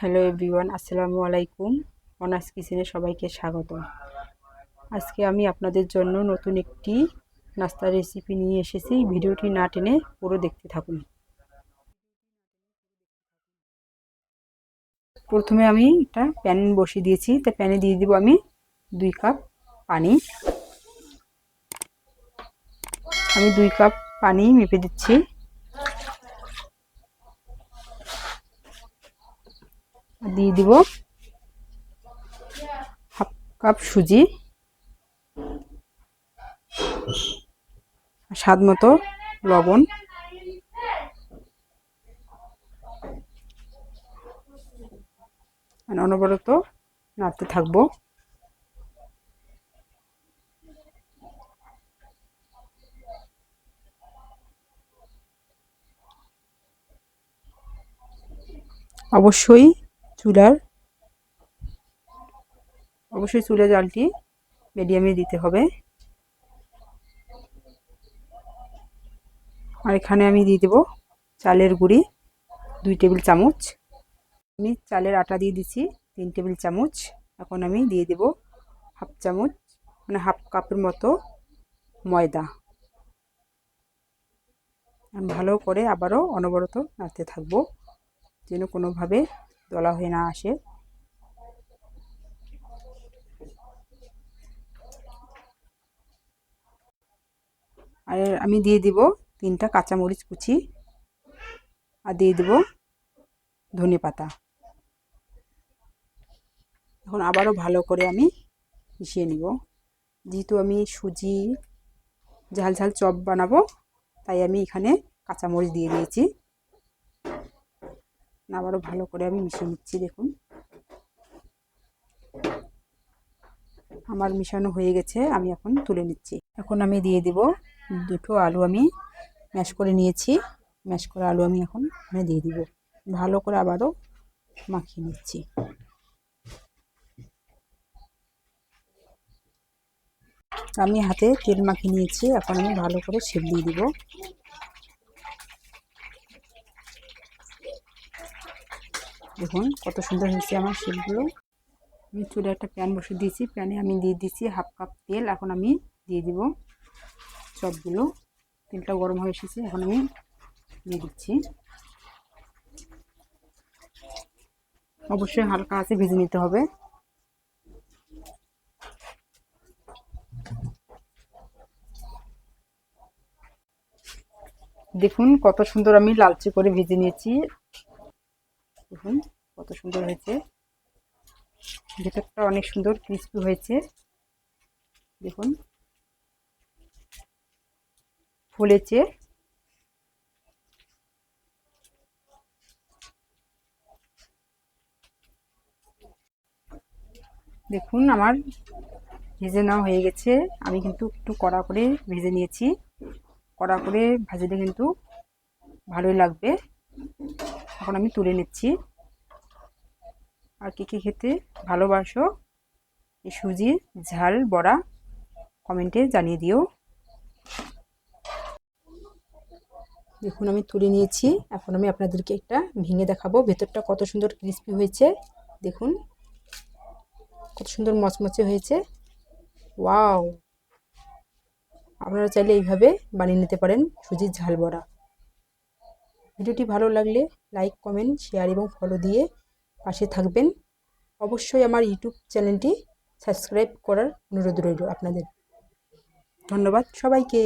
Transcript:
Hello everyone, আসসালামু আলাইকুম। Honours কিচেনে সবাইকে স্বাগত। আজকে আমি আপনাদের জন্য নতুন একটি নাস্তার রেসিপি নিয়ে এসেছি। ভিডিওটি না টেনে পুরো দেখতে থাকুন। প্রথমে আমি একটা প্যান বসিয়ে দিয়েছি। তা প্যানে দিয়ে দিব আমি দুই কাপ পানি। আমি দুই কাপ পানি মেপে দিচ্ছি। দিয়ে দিব হাফ কাপ সুজি। স্বাদ মতো লবণ। অনবরত নাড়তে থাকব। অবশ্যই চুলার, অবশ্যই চুলা জালটি মিডিয়ামে দিতে হবে। আর এখানে আমি দিয়ে দেবো চালের গুঁড়ি, দুই টেবিল চামচ। আমি চালের আটা দিয়ে দিচ্ছি তিন টেবিল চামচ। এখন আমি দিয়ে দেব হাফ চামচ মানে হাফ কাপের মতো ময়দা। ভালো করে আবারও অনবরত নাড়তে থাকব, যেন কোনোভাবে দলা হয়ে না আসে। আর আমি দিয়ে দিব তিনটা কাঁচামরিচ কুচি আর দিয়ে দেব ধনে পাতা। এখন আবারও ভালো করে আমি মিশিয়ে নিব। যেহেতু আমি সুজি, ঝাল ঝাল চপ বানাবো, তাই আমি এখানে কাঁচামরিচ দিয়ে দিয়েছি। আবারও ভালো করে আমি মিশিয়ে নিচ্ছি, দেখুন। আমার মিশানো হয়ে গেছে, আমি এখন তুলে নিচ্ছি। এখন আমি দিয়ে দিব দুটো আলু আমি ম্যাশ করে নিয়েছি। ম্যাশ করা আলু আমি এখন এখানে দিয়ে দিব। ভালো করে আবারও মাখিয়ে নিচ্ছি। আমি হাতে তেল মাখিয়ে নিয়েছি, এখন আমি ভালো করে শেপ দিয়ে দিব। দেখুন, কত সুন্দর হয়েছে আমার শিলগুলো। আমি চুলে একটা প্যান বসে দিয়েছি, প্যানে আমি দিয়ে দিচ্ছি হাফ কাপ তেল, এখন আমি দিয়ে দিব চপগুলো। তেলটা গরম হয়ে এসেছে, এখন আমি দিয়ে দিচ্ছি। অবশ্যই হালকা আছে ভেজে নিতে হবে। দেখুন, কত সুন্দর আমি লালচে করে ভেজে নিয়েছি। দেখুন কত সুন্দর হয়েছে। ভেতরটা অনেক সুন্দর ক্রিস্পি হয়েছে। দেখুন। ফুলেছে। দেখুন আমার ভেজে নেওয়া হয়ে গেছে। আমি কিন্তু একটু কড়া করে ভেজে নিয়েছি। কড়া করে ভাজলে কিন্তু ভালোই লাগবে। এখন আমি তুলে নিচ্ছি। আর কী কী খেতে ভালোবাসো, এই সুজির ঝাল বড়া কমেন্টে জানিয়ে দিও। দেখুন, আমি তুলে নিয়েছি। এখন আমি আপনাদেরকে একটা ভেঙে দেখাবো। ভেতরটা কত সুন্দর ক্রিস্পি হয়েছে। দেখুন, কত সুন্দর মচমচে হয়েছে। ওয়াও! আপনারা চাইলে এইভাবে বানিয়ে নিতে পারেন সুজির ঝাল বড়া। ভিডিওটি ভালো লাগলে লাইক, কমেন্ট, শেয়ার এবং ফলো দিয়ে পাশে থাকবেন। অবশ্যই আমার ইউটিউব চ্যানেলটি সাবস্ক্রাইব করার অনুরোধ রইল আপনাদের। ধন্যবাদ সবাইকে।